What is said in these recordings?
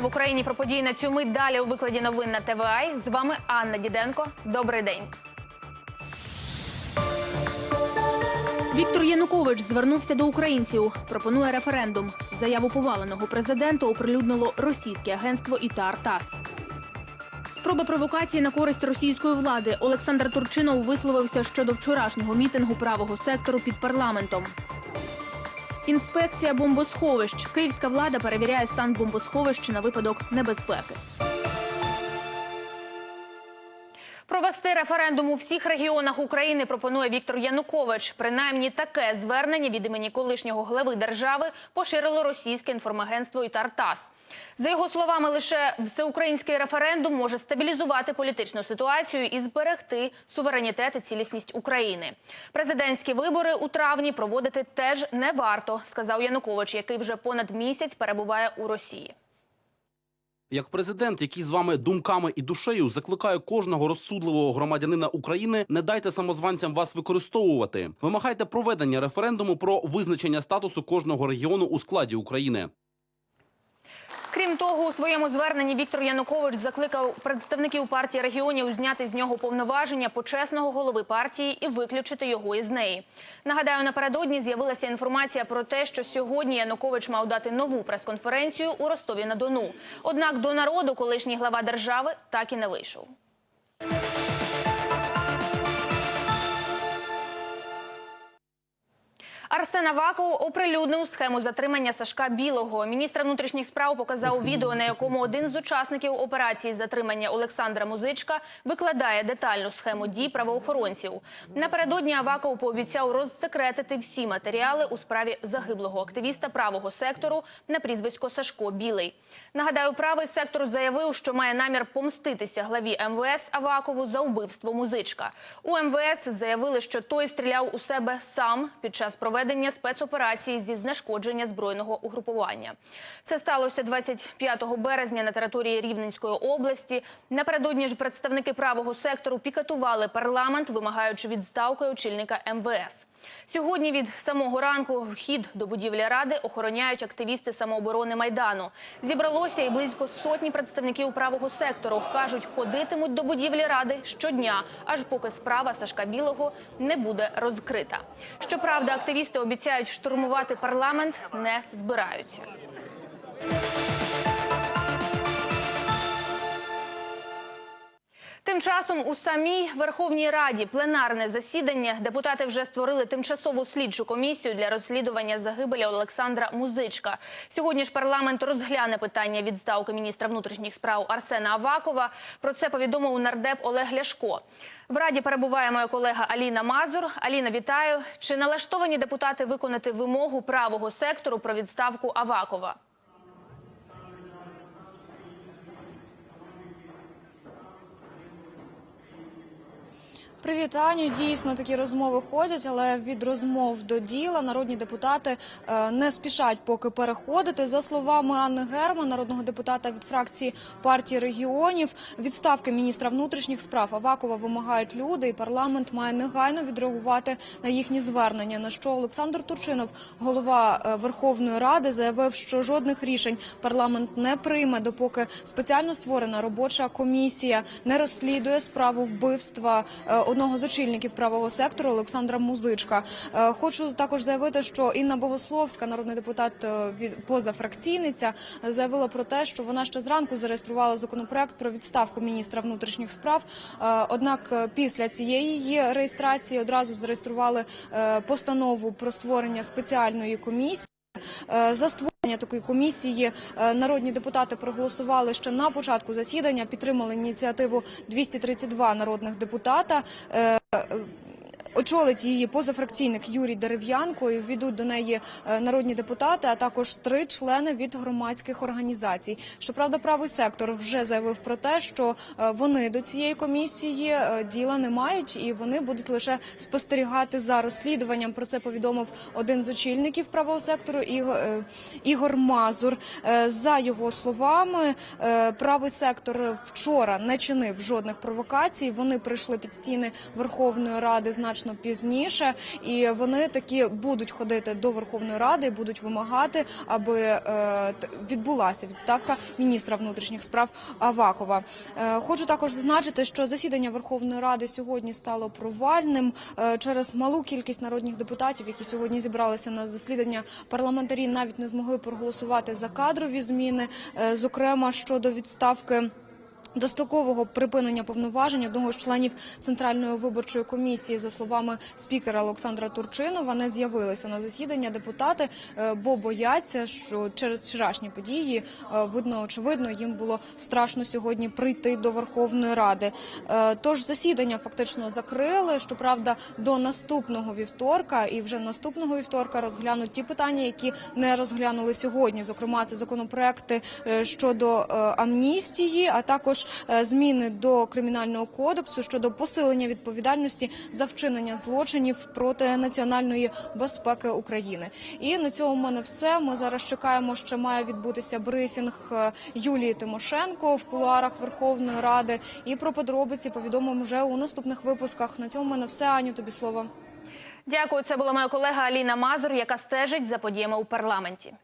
12 в Україні про події на цю мить далі у викладі новин на ТВА. З вами Анна Діденко. Добрий день. Віктор Янукович звернувся до українців. Пропонує референдум. Заяву поваленого президента оприлюднило російське агентство ІТАР ТАСС. Спроба провокації на користь російської влади. Олександр Турчинов висловився щодо вчорашнього мітингу правого сектору під парламентом. Інспекція бомбосховищ. Київська влада перевіряє стан бомбосховищ на випадок небезпеки. Провести референдум у всіх регіонах України пропонує Віктор Янукович. Принаймні таке звернення від імені колишнього глави держави поширило російське інформагентство «Ітартас». За його словами, лише всеукраїнський референдум може стабілізувати політичну ситуацію і зберегти суверенітет і цілісність України. Президентські вибори у травні проводити теж не варто, сказав Янукович, який вже понад місяць перебуває у Росії. Як президент, який з вами думками і душею закликає кожного розсудливого громадянина України, не дайте самозванцям вас використовувати. Вимагайте проведення референдуму про визначення статусу кожного регіону у складі України. Крім того, у своєму зверненні Віктор Янукович закликав представників партії регіонів зняти з нього повноваження почесного голови партії і виключити його із неї. Нагадаю, напередодні з'явилася інформація про те, що сьогодні Янукович мав дати нову прес-конференцію у Ростові на Дону. Однак до народу колишній глава держави так і не вийшов. Арсен Аваков оприлюднив схему затримання Сашка Білого. Міністр внутрішніх справ показав відео, на якому один з учасників операції затримання Олександра Музичка викладає детальну схему дій правоохоронців. Напередодні Аваков пообіцяв розсекретити всі матеріали у справі загиблого активіста правого сектору на прізвисько Сашко Білий. Нагадаю, правий сектор заявив, що має намір помститися главі МВС Авакову за вбивство музичка. У МВС заявили, що той стріляв у себе сам під час проведення спецоперації зі знешкодження збройного угрупування. Це сталося 25 березня на території Рівненської області. Напередодні ж представники правого сектору пікетували парламент, вимагаючи відставки очільника МВС. Сьогодні від самого ранку вхід до будівлі ради охороняють активісти самооборони майдану. Зібралося і близько сотні представників правого сектору. кажуть, ходитимуть до будівлі ради щодня, аж поки справа Сашка Білого не буде розкрита. Щоправда, активісти обіцяють штурмувати парламент не збираються. Тим часом у самій Верховній Раді пленарне засідання депутати вже створили тимчасову слідчу комісію для розслідування загибелі Олександра Музичка. Сьогодні ж парламент розгляне питання відставки міністра внутрішніх справ Арсена Авакова. Про це повідомив нардеп Олег Ляшко. В раді перебуває моя колега Аліна Мазур. Аліна, вітаю. Чи налаштовані депутати виконати вимогу правого сектору про відставку Авакова? Привіт. Дійсно, такі розмови ходять, але від розмов до діла народні депутати е, не спішать поки переходити. За словами Анни Герман, народного депутата від фракції партії регіонів, відставки міністра внутрішніх справ Авакова вимагають люди, і парламент має негайно відреагувати на їхні звернення. На що Олександр Турчинов, голова е, Верховної Ради, заявив, що жодних рішень парламент не прийме, допоки спеціально створена робоча комісія не розслідує справу вбивства. Одного з очільників правого сектору Олександра Музичка. Е, Хочу також заявити, що Інна Богословська, народний депутат е, позафракційниця, заявила про те, що вона ще зранку зареєструвала законопроект про відставку міністра внутрішніх справ. Е, Однак після цієї її реєстрації одразу зареєстрували постанову про створення спеціальної комісії. Е, За створення такої комісії е, народні депутати проголосували ще на початку засідання, підтримали ініціативу 232 народних депутата. Очолить її позафракційник Юрій Дерев'янко. і Ввійдуть до неї е, народні депутати, а також три члени від громадських організацій. Щоправда, правий сектор вже заявив про те, що е, вони до цієї комісії е, діла не мають, і вони будуть лише спостерігати за розслідуванням. Про це повідомив один з очільників правого сектору Ігор Мазур. За його словами, правий сектор вчора не чинив жодних провокацій. Вони прийшли під стіни Верховної Ради значно значно пізніше, і вони таки будуть ходити до Верховної Ради, і будуть вимагати, аби е, відбулася відставка міністра внутрішніх справ Авакова. Е, Хочу також зазначити, що засідання Верховної Ради сьогодні стало провальним е, через малу кількість народних депутатів, які сьогодні зібралися на засідання. Парламентарі навіть не змогли проголосувати за кадрові зміни, зокрема щодо відставки. Дострокового припинення повноважень одного з членів центральної виборчої комісії, за словами спікера Олександра Турчинова, не з'явилися на засідання депутати, е, бо бояться, що через вчорашні події е, видно очевидно їм було страшно сьогодні прийти до Верховної Ради. Е, Тож засідання фактично закрили. Щоправда, до наступного вівторка, і вже наступного вівторка розглянуть ті питання, які не розглянули сьогодні. Зокрема, це законопроекти щодо амністії, а також е, зміни до кримінального кодексу щодо посилення відповідальності за вчинення злочинів проти національної безпеки України. І на цьому в мене все. Ми зараз чекаємо, що має відбутися брифінг е, Юлії Тимошенко в кулуарах Верховної Ради. І про подробиці повідомимо вже у наступних випусках. На цьому в мене все. Аню, тобі слово. Дякую. Це була моя колега Аліна Мазур, яка стежить за подіями у парламенті.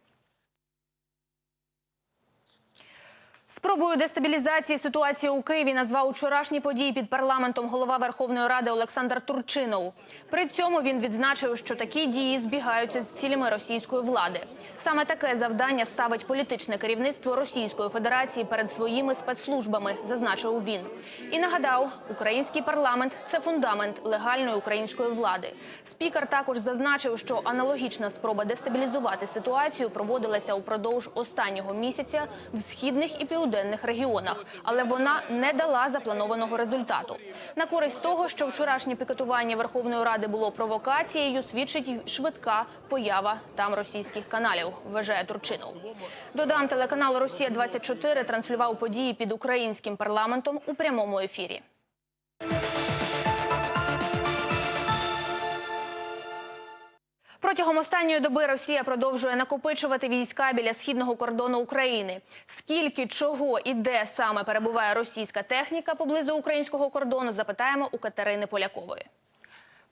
Спробою дестабілізації ситуації у Києві назвав вчорашні події під парламентом голова Верховної Ради Олександр Турчинов. При цьому він відзначив, що такі дії збігаються з цілями російської влади. Саме таке завдання ставить політичне керівництво Російської Федерації перед своїми спецслужбами, зазначив він. І нагадав, український парламент це фундамент легальної української влади. Спікер також зазначив, що аналогічна спроба дестабілізувати ситуацію проводилася упродовж останнього місяця в східних і південних регіонах, але вона не дала запланованого результату. На користь того, що вчорашнє пікетування Верховної Ради було провокацією, свідчить швидка поява там російських каналів. Вважає Турчинов. Додам телеканал Росія 24 транслював події під українським парламентом у прямому ефірі. Протягом останньої доби Росія продовжує накопичувати війська біля східного кордону України. Скільки, чого і де саме перебуває російська техніка поблизу українського кордону, запитаємо у Катерини Полякової.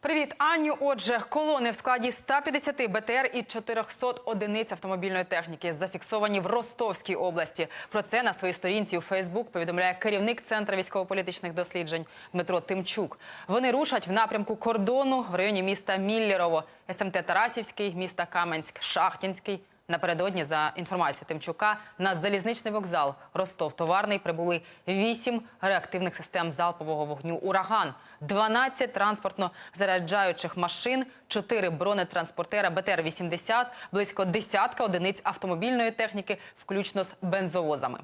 Привіт, Аню. Отже, колони в складі 150 БТР і 400 одиниць автомобільної техніки зафіксовані в Ростовській області. Про це на своїй сторінці у Фейсбук повідомляє керівник Центру військово-політичних досліджень Дмитро Тимчук. Вони рушать в напрямку кордону в районі міста Міллєрово, СМТ Тарасівський, міста Каменськ, Шахтінський. Напередодні, за інформацією Тимчука, на залізничний вокзал Ростов-Товарний прибули 8 реактивних систем залпового вогню «Ураган», 12 транспортно-заряджаючих машин, 4 бронетранспортера БТР-80, близько десятка одиниць автомобільної техніки, включно з бензовозами.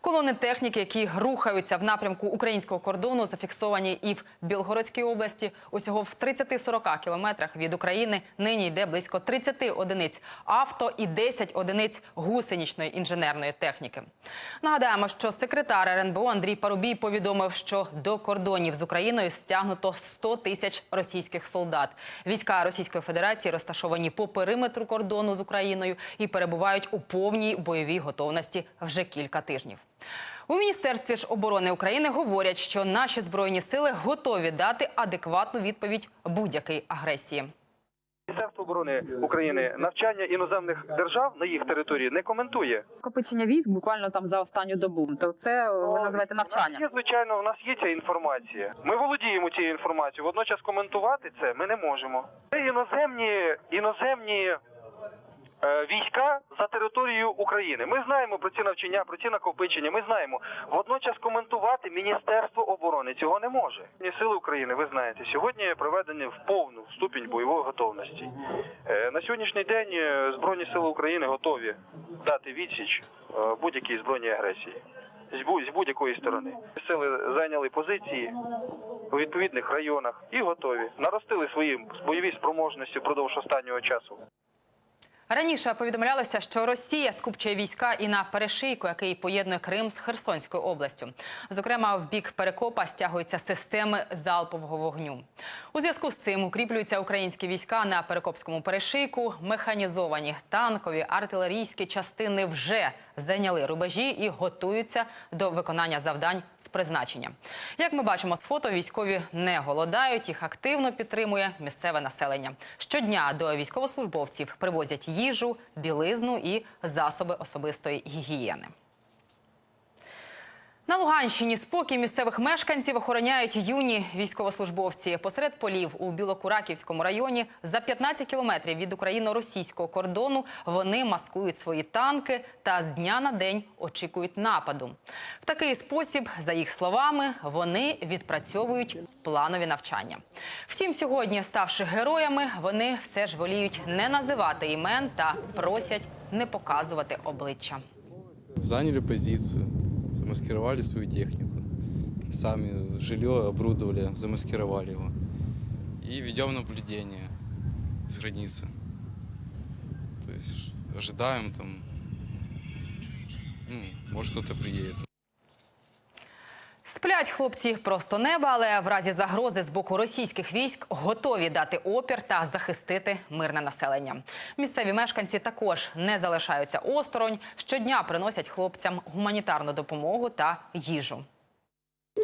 Колони техніки, які рухаються в напрямку українського кордону, зафіксовані і в Білгородській області. Усього в 30-40 кілометрах від України нині йде близько 30 одиниць авто і 10 одиниць гусеничної інженерної техніки. Нагадаємо, що секретар РНБО Андрій Парубій повідомив, що до кордонів з Україною стягнуто 100 тисяч російських солдат. Війська Російської Федерації розташовані по периметру кордону з Україною і перебувають у повній бойовій готовності вже кілька тижнів. У міністерстві ж оборони України говорять, що наші збройні сили готові дати адекватну відповідь будь-якій агресії. Міністерство оборони України навчання іноземних держав на їх території не коментує. копичення військ буквально там за останню добу. То це ви називаєте навчання. є, звичайно, у нас є ця інформація. Ми володіємо цією інформацією. Водночас коментувати це ми не можемо. Це іноземні іноземні. Е, Війська за територією України. Ми знаємо про ці навчання, про ці накопичення. Ми знаємо. Водночас коментувати Міністерство оборони цього не може. Сили України, ви знаєте, сьогодні проведені в повну ступінь бойової готовності. Е, На сьогоднішній день е, Збройні сили України готові дати відсіч будь-якій збройній агресії з будь-якої сторони. Сили зайняли позиції у відповідних районах і готові. Наростили свої бойові спроможності впродовж останнього часу. Раніше повідомлялося, що Росія скупчує війська і на перешийку, який поєднує Крим з Херсонською областю. Зокрема, в бік Перекопа стягуються системи залпового вогню. У зв'язку з цим укріплюються українські війська на Перекопському перешийку. Механізовані танкові артилерійські частини вже зайняли рубежі і готуються до виконання завдань з призначення. Як ми бачимо з фото, військові не голодають, їх активно підтримує місцеве населення. Щодня до військовослужбовців привозять їжу, білизну і засоби особистої гігієни. На Луганщині спокій місцевих мешканців охороняють юні військовослужбовці. Посеред полів у Білокураківському районі за 15 кілометрів від україно-російського кордону вони маскують свої танки та з дня на день очікують нападу. В такий спосіб, за їх словами, вони відпрацьовують планові навчання. Втім, сьогодні, ставши героями, вони все ж воліють не називати імен та просять не показувати обличчя. заняли позицию, замаскировали свою технику. Сами жилье оборудовали, замаскировали его. И ведем наблюдение с границы. То есть ожидаем там, ну, может кто-то приедет. Сплять хлопці просто неба, але в разі загрози з боку російських військ готові дати опір та захистити мирне населення. Місцеві мешканці також не залишаються осторонь. Щодня приносять хлопцям гуманітарну допомогу та їжу.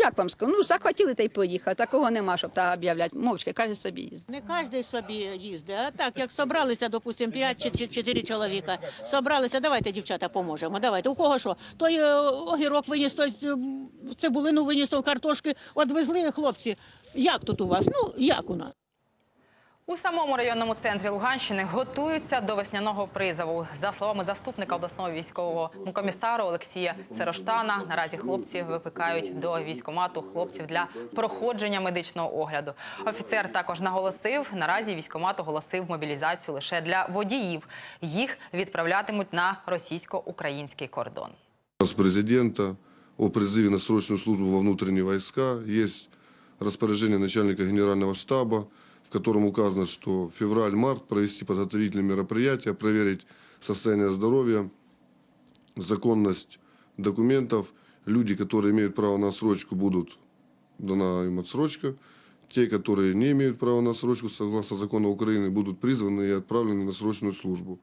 Як вам сказати, Ну, захотіли та й поїхали. Такого нема, щоб та об'являти. Мовчки, каже собі їздить. Не кожен собі їздить, а так, як собралися, допустимо, 5 чи 4 чоловіка, собралися, давайте, дівчата, поможемо, давайте. У кого що? Той е, огірок виніс, той е, цибулину виніс, той картошки, одвезли хлопці. Як тут у вас? Ну, як у нас? У самому районному центрі Луганщини готуються до весняного призову. За словами заступника обласного військового комісару Олексія Сероштана, наразі хлопці викликають до військомату хлопців для проходження медичного огляду. Офіцер також наголосив, наразі військомат оголосив мобілізацію лише для водіїв. Їх відправлятимуть на російсько-український кордон. Указ президента о призыве на срочную службу во внутренние войска. Есть распоряжение начальника генерального штаба, в котором указано, что февраль-март провести подготовительные мероприятия, проверить состояние здоровья, законность документов. Люди, которые имеют право на отсрочку, будут дана им отсрочка. Те, которые не имеют права на отсрочку, согласно закону Украины, будут призваны и отправлены на срочную службу.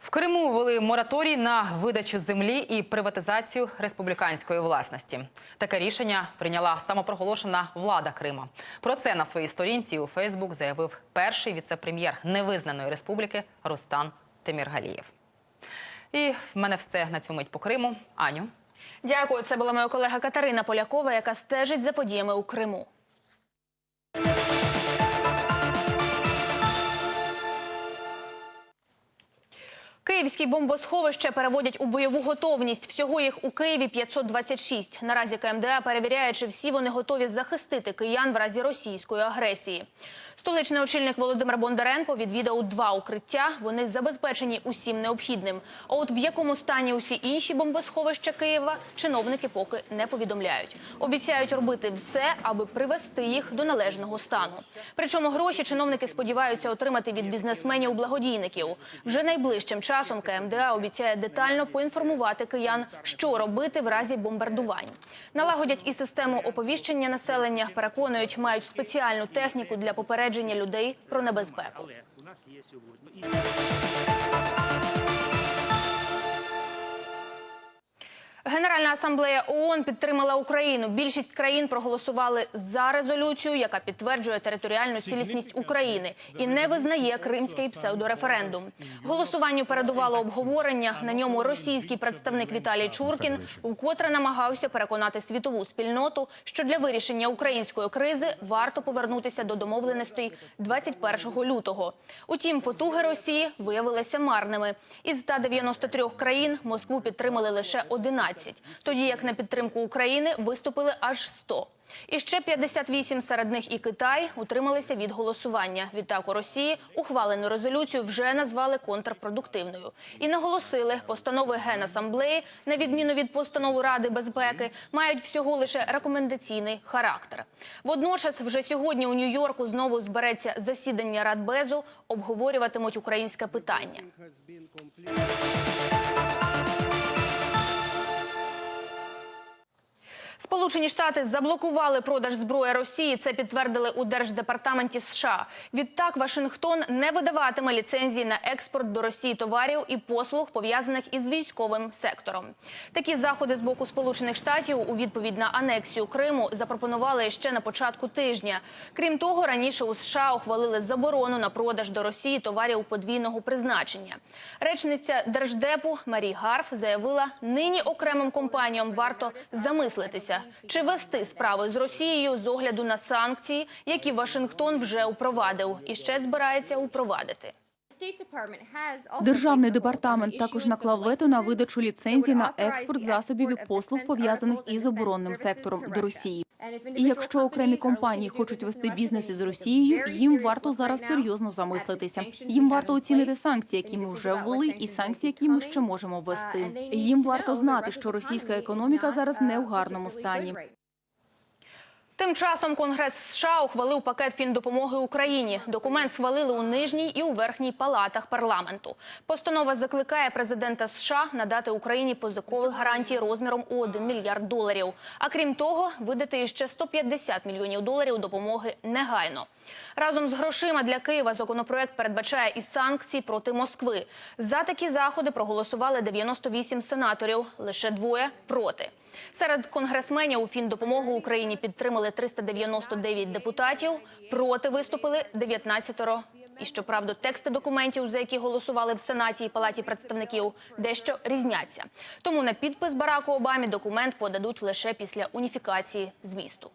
В Криму ввели мораторій на видачу землі і приватизацію республіканської власності. Таке рішення прийняла самопроголошена влада Крима. Про це на своїй сторінці у Фейсбук заявив перший віце-прем'єр невизнаної республіки Рустан Теміргалієв. І в мене все на цю мить по Криму. Аню. Дякую. Це була моя колега Катерина Полякова, яка стежить за подіями у Криму. Київські бомбосховища переводять у бойову готовність. Всього їх у Києві 526. Наразі КМДА перевіряє, чи всі вони готові захистити киян в разі російської агресії. Столичний очільник Володимир Бондаренко відвідав два укриття. Вони забезпечені усім необхідним. А от в якому стані усі інші бомбосховища Києва чиновники поки не повідомляють. Обіцяють робити все, аби привести їх до належного стану. Причому гроші чиновники сподіваються отримати від бізнесменів-благодійників. Вже найближчим часом КМДА обіцяє детально поінформувати киян, що робити в разі бомбардувань. Налагодять і систему оповіщення населення. Переконують, мають спеціальну техніку для попередження людей про небезпеку. Генеральна асамблея ООН підтримала Україну. Більшість країн проголосували за резолюцію, яка підтверджує територіальну цілісність України і не визнає кримський псевдореферендум. Голосуванню передувало обговорення. На ньому російський представник Віталій Чуркін вкотре намагався переконати світову спільноту, що для вирішення української кризи варто повернутися до домовленостей 21 лютого. Утім, потуги Росії виявилися марними. Із 193 країн Москву підтримали лише 11. Тоді як на підтримку України виступили аж 100. І ще 58 серед них і Китай утрималися від голосування. Відтак у Росії ухвалену резолюцію вже назвали контрпродуктивною і наголосили, постанови Генасамблеї, на відміну від постанови Ради безпеки, мають всього лише рекомендаційний характер. Водночас, вже сьогодні у Нью-Йорку знову збереться засідання Радбезу, обговорюватимуть українське питання. Сполучені Штати заблокували продаж зброї Росії. Це підтвердили у Держдепартаменті США. Відтак Вашингтон не видаватиме ліцензії на експорт до Росії товарів і послуг пов'язаних із військовим сектором. Такі заходи з боку Сполучених Штатів у відповідь на анексію Криму запропонували ще на початку тижня. Крім того, раніше у США ухвалили заборону на продаж до Росії товарів подвійного призначення. Речниця Держдепу Марі Гарф заявила, нині окремим компаніям варто замислитися, чи вести справи з Росією з огляду на санкції, які Вашингтон вже упровадив і ще збирається упровадити. Державний департамент також наклав вето на видачу ліцензій на експорт засобів і послуг пов'язаних із оборонним сектором до Росії. І якщо окремі компанії хочуть вести бізнес із Росією, їм варто зараз серйозно замислитися. Їм варто оцінити санкції, які ми вже ввели, і санкції, які ми ще можемо ввести. Їм варто знати, що російська економіка зараз не в гарному стані. Тим часом Конгрес США ухвалив пакет фіндопомоги Україні. Документ схвалили у нижній і у верхній палатах парламенту. Постанова закликає президента США надати Україні позикових гарантій розміром у 1 мільярд доларів. А крім того, видати іще 150 мільйонів доларів допомоги негайно. Разом з грошима для Києва законопроект передбачає і санкції проти Москви. За такі заходи проголосували 98 сенаторів, лише двоє проти. Серед конгресменів у фіндопомогу Україні підтримали 399 депутатів, проти виступили 19 І щоправда, тексти документів, за які голосували в Сенаті і Палаті представників, дещо різняться. Тому на підпис Бараку Обамі документ подадуть лише після уніфікації змісту.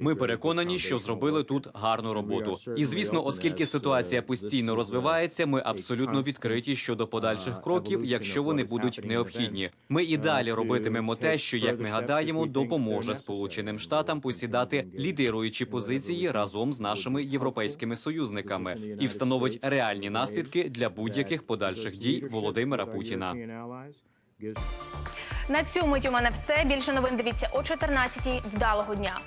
Ми переконані, що зробили тут гарну роботу. І звісно, оскільки ситуація постійно розвивається, ми абсолютно відкриті щодо подальших кроків, якщо вони будуть необхідні. Ми і далі робитимемо те, що як ми гадаємо, допоможе Сполученим Штатам посідати лідируючі позиції разом з нашими європейськими союзниками і встановить реальні наслідки для будь-яких подальших дій Володимира Путіна. На цю мить у мене все. Більше новин дивіться о 14-й. Вдалого дня.